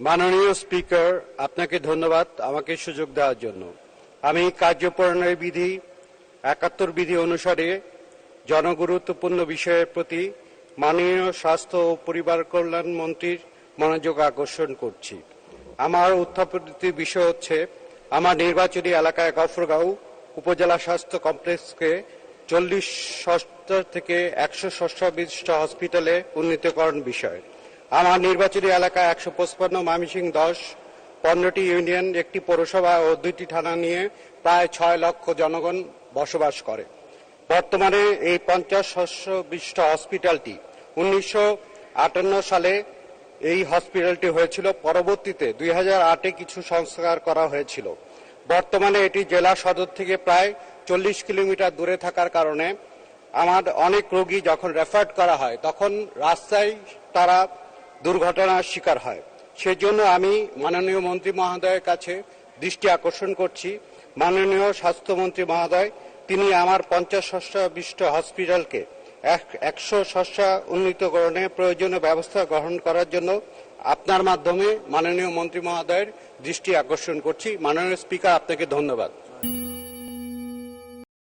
মাননীয় স্পিকার, আপনাকে ধন্যবাদ আমাকে সুযোগ দেওয়ার জন্য। আমি কার্যপ্রণালী বিধি, একাত্তর বিধি অনুসারে জনগুরুত্বপূর্ণ বিষয়ের প্রতি মাননীয় স্বাস্থ্য ও পরিবার কল্যাণ মন্ত্রীর মনোযোগ আকর্ষণ করছি। আমার উত্থাপিত বিষয় হচ্ছে, আমার নির্বাচনী এলাকায় গফরগাঁও উপজেলা স্বাস্থ্য কমপ্লেক্সকে চল্লিশ থেকে একশো ষষ্ঠ বিশিষ্ট হসপিটালে উন্নীতকরণ বিষয়। আমার নির্বাচনী এলাকা একশো পঁচপান্ন মামিসিং দশ, পনেরোটি ইউনিয়ন, একটি পৌরসভা ও দুইটি থানা নিয়ে প্রায় ছয় লক্ষ জনগণ বসবাস করে। বর্তমানে এই পঞ্চাশ শস্য বিশিষ্ট হসপিটালটি উনিশশো আটান্ন সালে এই হসপিটালটি হয়েছিল। পরবর্তীতে দুই হাজার আটে কিছু সংস্কার করা হয়েছিল। বর্তমানে এটি জেলা সদর থেকে প্রায় চল্লিশ কিলোমিটার দূরে থাকার কারণে আমার অনেক রোগী যখন রেফার্ড করা হয়, তখন রাস্তায় তারা দুর্ঘটনার শিকার হয়। সেজন্য আমি মাননীয় মন্ত্রী মহোদয়ের কাছে দৃষ্টি আকর্ষণ করছি। মাননীয় স্বাস্থ্যমন্ত্রী মহোদয়, তিনি আমার পঞ্চাশ শস্য বিশিষ্ট হসপিটালকে এক- একশো শস্য উন্নীতকরণে প্রয়োজনীয় ব্যবস্থা গ্রহণ করার জন্য আপনার মাধ্যমে মাননীয় মন্ত্রী মহোদয়ের দৃষ্টি আকর্ষণ করছি। মাননীয় স্পিকার, আপনাকে ধন্যবাদ।